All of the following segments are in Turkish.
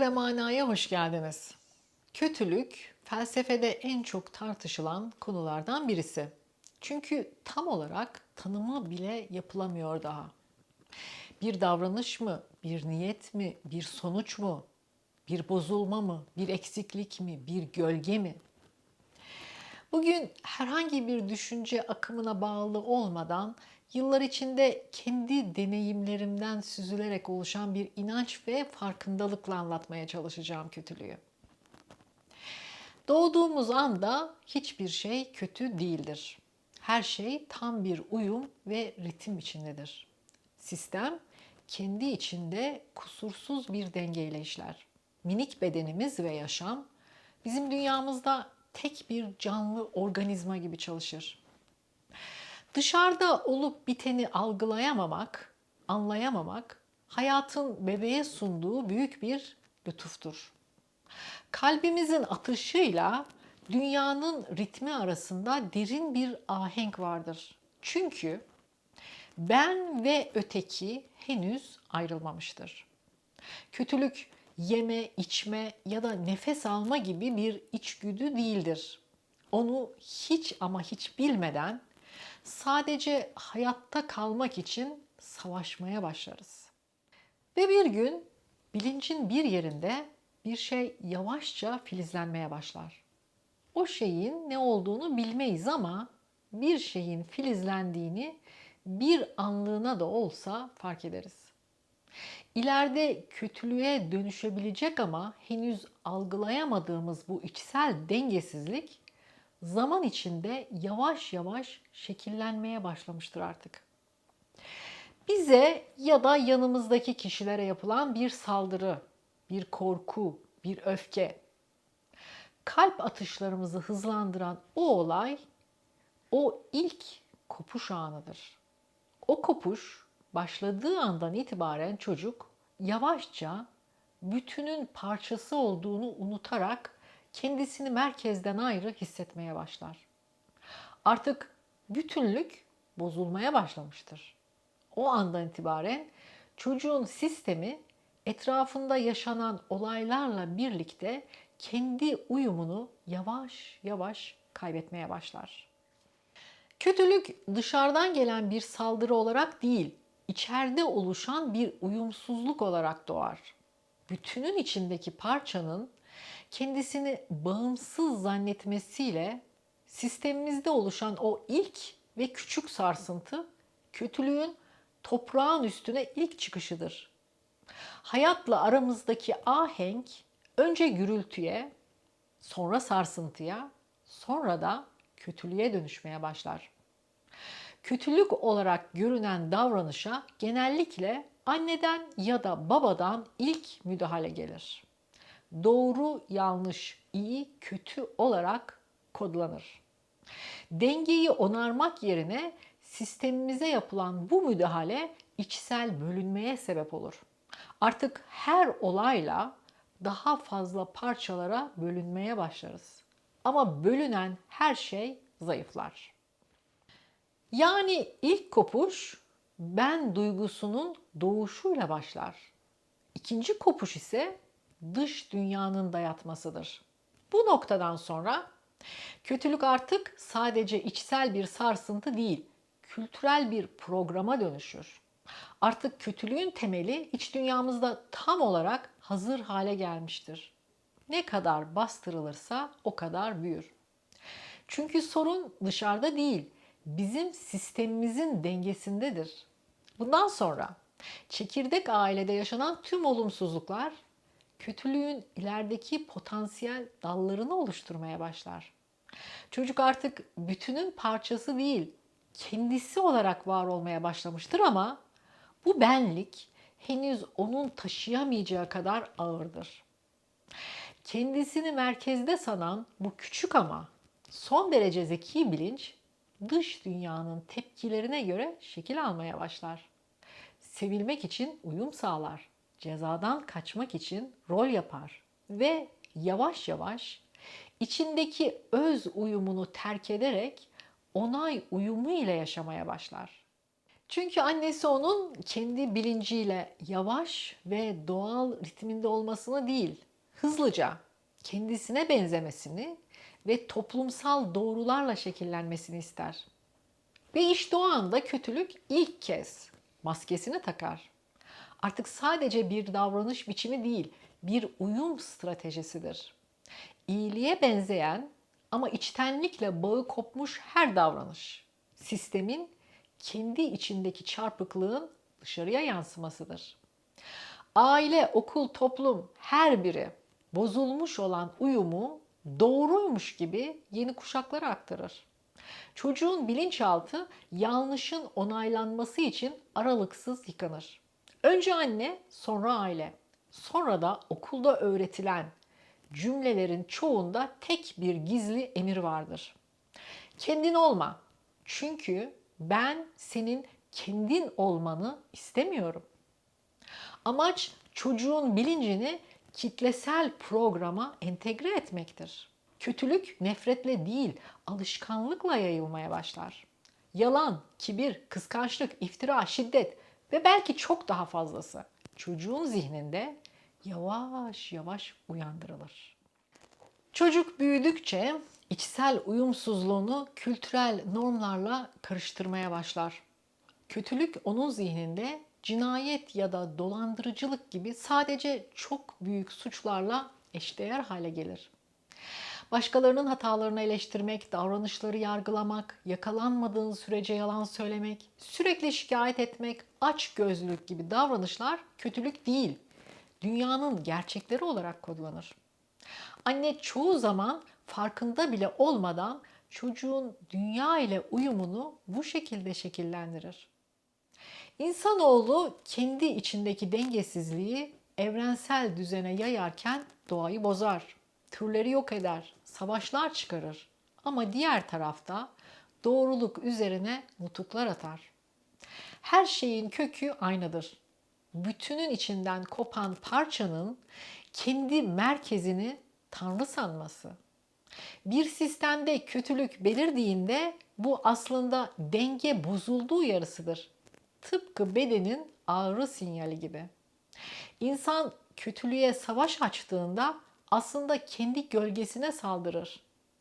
ve manaya hoş geldiniz. Kötülük felsefede en çok tartışılan konulardan birisi. Çünkü tam olarak tanımı bile yapılamıyor daha. Bir davranış mı, bir niyet mi, bir sonuç mu, bir bozulma mı, bir eksiklik mi, bir gölge mi? Bugün herhangi bir düşünce akımına bağlı olmadan yıllar içinde kendi deneyimlerimden süzülerek oluşan bir inanç ve farkındalıkla anlatmaya çalışacağım kötülüğü. Doğduğumuz anda hiçbir şey kötü değildir. Her şey tam bir uyum ve ritim içindedir. Sistem kendi içinde kusursuz bir dengeyle işler. Minik bedenimiz ve yaşam bizim dünyamızda tek bir canlı organizma gibi çalışır. Dışarıda olup biteni algılayamamak, anlayamamak hayatın bebeğe sunduğu büyük bir lütuftur. Kalbimizin atışıyla dünyanın ritmi arasında derin bir ahenk vardır. Çünkü ben ve öteki henüz ayrılmamıştır. Kötülük yeme, içme ya da nefes alma gibi bir içgüdü değildir. Onu hiç ama hiç bilmeden sadece hayatta kalmak için savaşmaya başlarız. Ve bir gün bilincin bir yerinde bir şey yavaşça filizlenmeye başlar. O şeyin ne olduğunu bilmeyiz ama bir şeyin filizlendiğini bir anlığına da olsa fark ederiz. İleride kötülüğe dönüşebilecek ama henüz algılayamadığımız bu içsel dengesizlik zaman içinde yavaş yavaş şekillenmeye başlamıştır artık. Bize ya da yanımızdaki kişilere yapılan bir saldırı, bir korku, bir öfke, kalp atışlarımızı hızlandıran o olay o ilk kopuş anıdır. O kopuş başladığı andan itibaren çocuk yavaşça bütünün parçası olduğunu unutarak kendisini merkezden ayrı hissetmeye başlar. Artık bütünlük bozulmaya başlamıştır. O andan itibaren çocuğun sistemi etrafında yaşanan olaylarla birlikte kendi uyumunu yavaş yavaş kaybetmeye başlar. Kötülük dışarıdan gelen bir saldırı olarak değil, içeride oluşan bir uyumsuzluk olarak doğar. Bütünün içindeki parçanın kendisini bağımsız zannetmesiyle sistemimizde oluşan o ilk ve küçük sarsıntı kötülüğün toprağın üstüne ilk çıkışıdır. Hayatla aramızdaki ahenk önce gürültüye, sonra sarsıntıya, sonra da kötülüğe dönüşmeye başlar. Kötülük olarak görünen davranışa genellikle anneden ya da babadan ilk müdahale gelir. Doğru, yanlış, iyi, kötü olarak kodlanır. Dengeyi onarmak yerine sistemimize yapılan bu müdahale içsel bölünmeye sebep olur. Artık her olayla daha fazla parçalara bölünmeye başlarız. Ama bölünen her şey zayıflar. Yani ilk kopuş ben duygusunun doğuşuyla başlar. İkinci kopuş ise dış dünyanın dayatmasıdır. Bu noktadan sonra kötülük artık sadece içsel bir sarsıntı değil, kültürel bir programa dönüşür. Artık kötülüğün temeli iç dünyamızda tam olarak hazır hale gelmiştir. Ne kadar bastırılırsa o kadar büyür. Çünkü sorun dışarıda değil, bizim sistemimizin dengesindedir. Bundan sonra çekirdek ailede yaşanan tüm olumsuzluklar kötülüğün ilerideki potansiyel dallarını oluşturmaya başlar. Çocuk artık bütünün parçası değil, kendisi olarak var olmaya başlamıştır ama bu benlik henüz onun taşıyamayacağı kadar ağırdır. Kendisini merkezde sanan bu küçük ama son derece zeki bilinç dış dünyanın tepkilerine göre şekil almaya başlar. Sevilmek için uyum sağlar. Cezadan kaçmak için rol yapar ve yavaş yavaş içindeki öz uyumunu terk ederek onay uyumu ile yaşamaya başlar. Çünkü annesi onun kendi bilinciyle yavaş ve doğal ritminde olmasını değil, hızlıca kendisine benzemesini ve toplumsal doğrularla şekillenmesini ister. Ve işte o anda kötülük ilk kez maskesini takar. Artık sadece bir davranış biçimi değil, bir uyum stratejisidir. İyiliğe benzeyen ama içtenlikle bağı kopmuş her davranış sistemin kendi içindeki çarpıklığın dışarıya yansımasıdır. Aile, okul, toplum her biri bozulmuş olan uyumu doğruymuş gibi yeni kuşaklara aktarır. Çocuğun bilinçaltı yanlışın onaylanması için aralıksız yıkanır. Önce anne, sonra aile, sonra da okulda öğretilen cümlelerin çoğunda tek bir gizli emir vardır. Kendin olma. Çünkü ben senin kendin olmanı istemiyorum. Amaç çocuğun bilincini kitlesel programa entegre etmektir. Kötülük nefretle değil, alışkanlıkla yayılmaya başlar. Yalan, kibir, kıskançlık, iftira, şiddet ve belki çok daha fazlası çocuğun zihninde yavaş yavaş uyandırılır. Çocuk büyüdükçe içsel uyumsuzluğunu kültürel normlarla karıştırmaya başlar. Kötülük onun zihninde cinayet ya da dolandırıcılık gibi sadece çok büyük suçlarla eşdeğer hale gelir. Başkalarının hatalarını eleştirmek, davranışları yargılamak, yakalanmadığın sürece yalan söylemek, sürekli şikayet etmek, aç gözlülük gibi davranışlar kötülük değil, dünyanın gerçekleri olarak kodlanır. Anne çoğu zaman farkında bile olmadan çocuğun dünya ile uyumunu bu şekilde şekillendirir. İnsanoğlu kendi içindeki dengesizliği evrensel düzene yayarken doğayı bozar, türleri yok eder, savaşlar çıkarır. Ama diğer tarafta doğruluk üzerine nutuklar atar. Her şeyin kökü aynıdır. Bütünün içinden kopan parçanın kendi merkezini tanrı sanması. Bir sistemde kötülük belirdiğinde bu aslında denge bozulduğu yarısıdır. Tıpkı bedenin ağrı sinyali gibi. İnsan kötülüğe savaş açtığında aslında kendi gölgesine saldırır.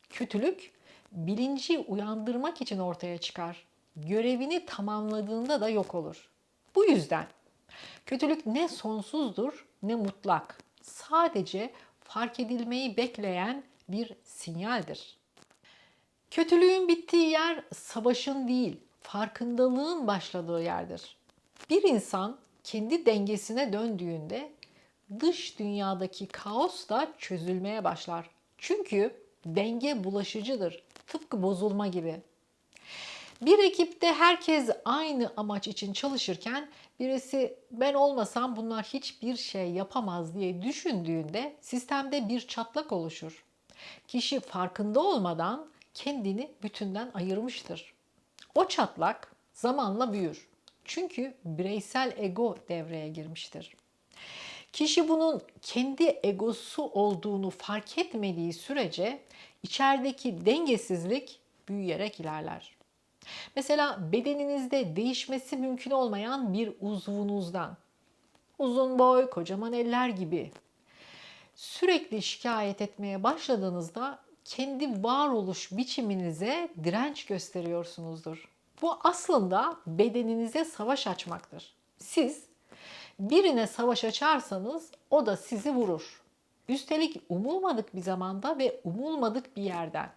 Kötülük bilinci uyandırmak için ortaya çıkar. Görevini tamamladığında da yok olur. Bu yüzden kötülük ne sonsuzdur ne mutlak. Sadece fark edilmeyi bekleyen bir sinyaldir. Kötülüğün bittiği yer savaşın değil, farkındalığın başladığı yerdir. Bir insan kendi dengesine döndüğünde dış dünyadaki kaos da çözülmeye başlar. Çünkü denge bulaşıcıdır. Tıpkı bozulma gibi. Bir ekipte herkes aynı amaç için çalışırken birisi ben olmasam bunlar hiçbir şey yapamaz diye düşündüğünde sistemde bir çatlak oluşur. Kişi farkında olmadan kendini bütünden ayırmıştır. O çatlak zamanla büyür. Çünkü bireysel ego devreye girmiştir. Kişi bunun kendi egosu olduğunu fark etmediği sürece içerideki dengesizlik büyüyerek ilerler. Mesela bedeninizde değişmesi mümkün olmayan bir uzvunuzdan, uzun boy, kocaman eller gibi sürekli şikayet etmeye başladığınızda kendi varoluş biçiminize direnç gösteriyorsunuzdur. Bu aslında bedeninize savaş açmaktır. Siz birine savaş açarsanız o da sizi vurur. Üstelik umulmadık bir zamanda ve umulmadık bir yerden.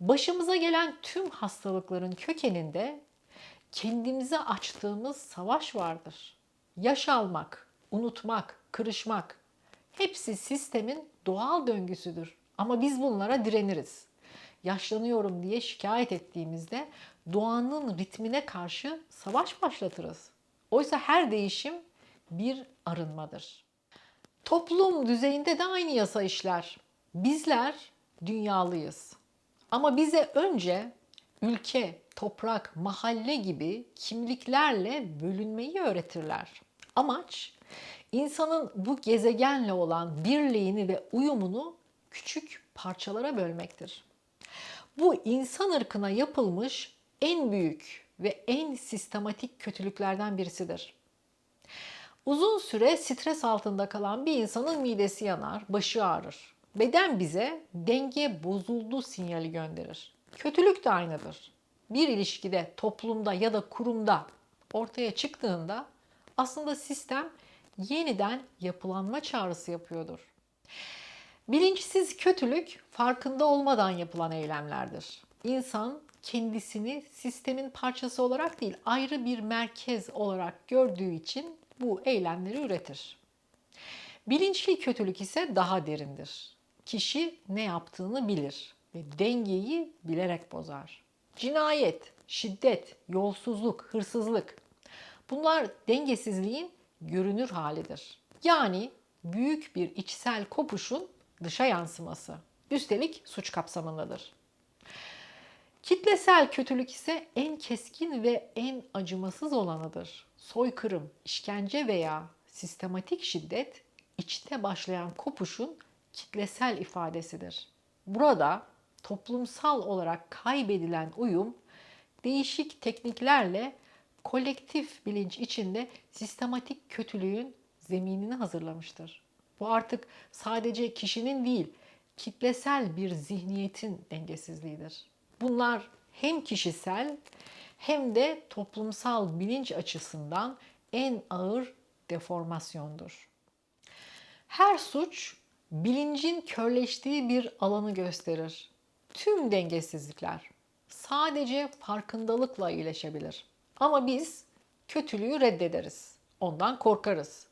Başımıza gelen tüm hastalıkların kökeninde kendimize açtığımız savaş vardır. Yaş almak, unutmak, kırışmak hepsi sistemin doğal döngüsüdür. Ama biz bunlara direniriz. Yaşlanıyorum diye şikayet ettiğimizde doğanın ritmine karşı savaş başlatırız. Oysa her değişim bir arınmadır. Toplum düzeyinde de aynı yasa işler. Bizler dünyalıyız. Ama bize önce ülke, toprak, mahalle gibi kimliklerle bölünmeyi öğretirler. Amaç insanın bu gezegenle olan birliğini ve uyumunu küçük parçalara bölmektir. Bu insan ırkına yapılmış en büyük ve en sistematik kötülüklerden birisidir. Uzun süre stres altında kalan bir insanın midesi yanar, başı ağrır. Beden bize denge bozuldu sinyali gönderir. Kötülük de aynıdır. Bir ilişkide, toplumda ya da kurumda ortaya çıktığında aslında sistem yeniden yapılanma çağrısı yapıyordur. Bilinçsiz kötülük farkında olmadan yapılan eylemlerdir. İnsan kendisini sistemin parçası olarak değil, ayrı bir merkez olarak gördüğü için bu eylemleri üretir. Bilinçli kötülük ise daha derindir. Kişi ne yaptığını bilir ve dengeyi bilerek bozar. Cinayet, şiddet, yolsuzluk, hırsızlık bunlar dengesizliğin görünür halidir. Yani büyük bir içsel kopuşun dışa yansıması. Üstelik suç kapsamındadır. Kitlesel kötülük ise en keskin ve en acımasız olanıdır. Soykırım, işkence veya sistematik şiddet içte başlayan kopuşun kitlesel ifadesidir. Burada toplumsal olarak kaybedilen uyum değişik tekniklerle kolektif bilinç içinde sistematik kötülüğün zeminini hazırlamıştır. Bu artık sadece kişinin değil, kitlesel bir zihniyetin dengesizliğidir. Bunlar hem kişisel hem de toplumsal bilinç açısından en ağır deformasyondur. Her suç bilincin körleştiği bir alanı gösterir. Tüm dengesizlikler sadece farkındalıkla iyileşebilir. Ama biz kötülüğü reddederiz. Ondan korkarız.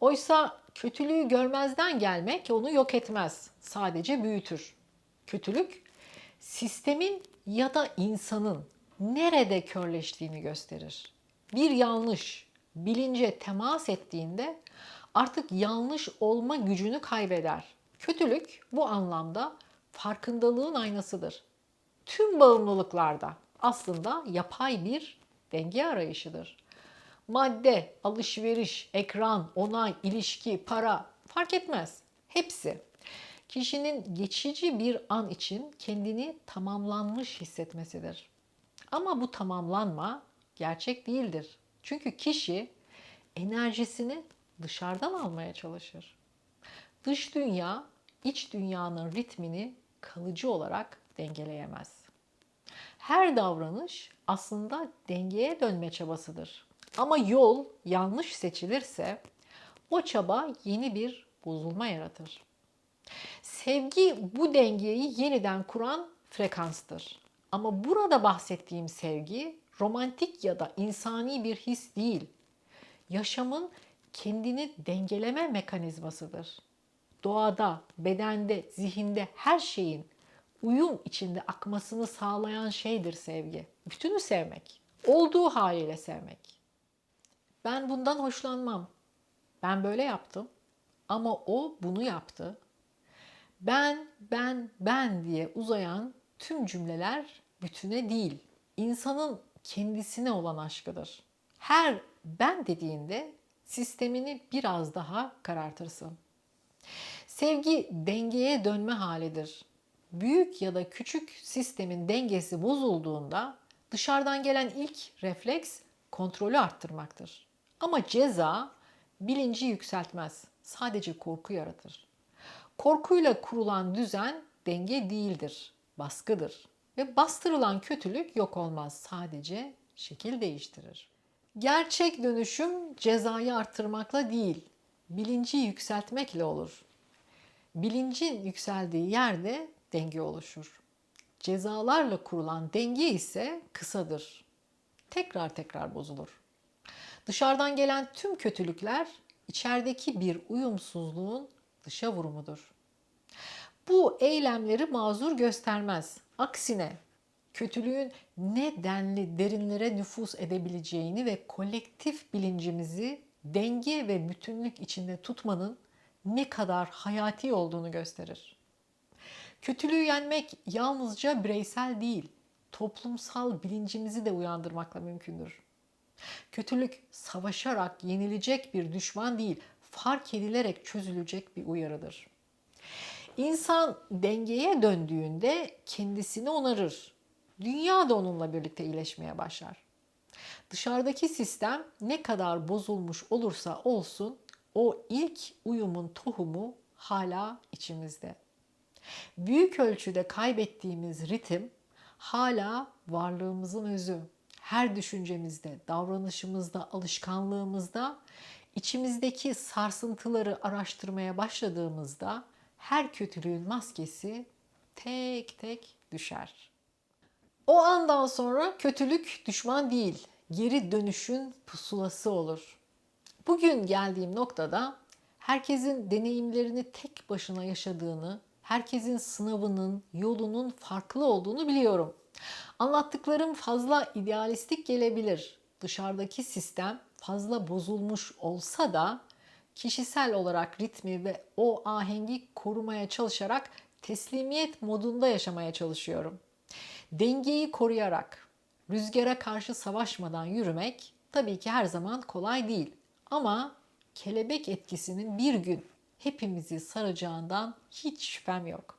Oysa kötülüğü görmezden gelmek onu yok etmez. Sadece büyütür. Kötülük sistemin ya da insanın nerede körleştiğini gösterir. Bir yanlış bilince temas ettiğinde artık yanlış olma gücünü kaybeder. Kötülük bu anlamda farkındalığın aynasıdır. Tüm bağımlılıklarda aslında yapay bir denge arayışıdır. Madde, alışveriş, ekran, onay, ilişki, para fark etmez. Hepsi kişinin geçici bir an için kendini tamamlanmış hissetmesidir. Ama bu tamamlanma gerçek değildir. Çünkü kişi enerjisini dışarıdan almaya çalışır. Dış dünya iç dünyanın ritmini kalıcı olarak dengeleyemez. Her davranış aslında dengeye dönme çabasıdır. Ama yol yanlış seçilirse o çaba yeni bir bozulma yaratır. Sevgi bu dengeyi yeniden kuran frekanstır. Ama burada bahsettiğim sevgi romantik ya da insani bir his değil. Yaşamın kendini dengeleme mekanizmasıdır. Doğada, bedende, zihinde her şeyin uyum içinde akmasını sağlayan şeydir sevgi. Bütünü sevmek, olduğu haliyle sevmek. Ben bundan hoşlanmam. Ben böyle yaptım ama o bunu yaptı. Ben, ben, ben diye uzayan tüm cümleler bütüne değil, insanın kendisine olan aşkıdır. Her ben dediğinde sistemini biraz daha karartırsın. Sevgi dengeye dönme halidir. Büyük ya da küçük sistemin dengesi bozulduğunda dışarıdan gelen ilk refleks kontrolü arttırmaktır. Ama ceza bilinci yükseltmez. Sadece korku yaratır. Korkuyla kurulan düzen denge değildir, baskıdır. Ve bastırılan kötülük yok olmaz, sadece şekil değiştirir. Gerçek dönüşüm cezayı arttırmakla değil, bilinci yükseltmekle olur. Bilincin yükseldiği yerde denge oluşur. Cezalarla kurulan denge ise kısadır. Tekrar tekrar bozulur. Dışarıdan gelen tüm kötülükler içerideki bir uyumsuzluğun dışa vurumudur. Bu eylemleri mazur göstermez. Aksine kötülüğün ne denli derinlere nüfus edebileceğini ve kolektif bilincimizi denge ve bütünlük içinde tutmanın ne kadar hayati olduğunu gösterir. Kötülüğü yenmek yalnızca bireysel değil, toplumsal bilincimizi de uyandırmakla mümkündür. Kötülük savaşarak yenilecek bir düşman değil, fark edilerek çözülecek bir uyarıdır. İnsan dengeye döndüğünde kendisini onarır. dünya da onunla birlikte iyileşmeye başlar. Dışarıdaki sistem ne kadar bozulmuş olursa olsun o ilk uyumun tohumu hala içimizde. Büyük ölçüde kaybettiğimiz ritim hala varlığımızın özü. Her düşüncemizde, davranışımızda, alışkanlığımızda içimizdeki sarsıntıları araştırmaya başladığımızda her kötülüğün maskesi tek tek düşer. O andan sonra kötülük düşman değil, geri dönüşün pusulası olur. Bugün geldiğim noktada herkesin deneyimlerini tek başına yaşadığını, herkesin sınavının, yolunun farklı olduğunu biliyorum. Anlattıklarım fazla idealistik gelebilir. Dışarıdaki sistem fazla bozulmuş olsa da kişisel olarak ritmi ve o ahengi korumaya çalışarak teslimiyet modunda yaşamaya çalışıyorum. Dengeyi koruyarak, rüzgara karşı savaşmadan yürümek tabii ki her zaman kolay değil. Ama kelebek etkisinin bir gün hepimizi saracağından hiç şüphem yok.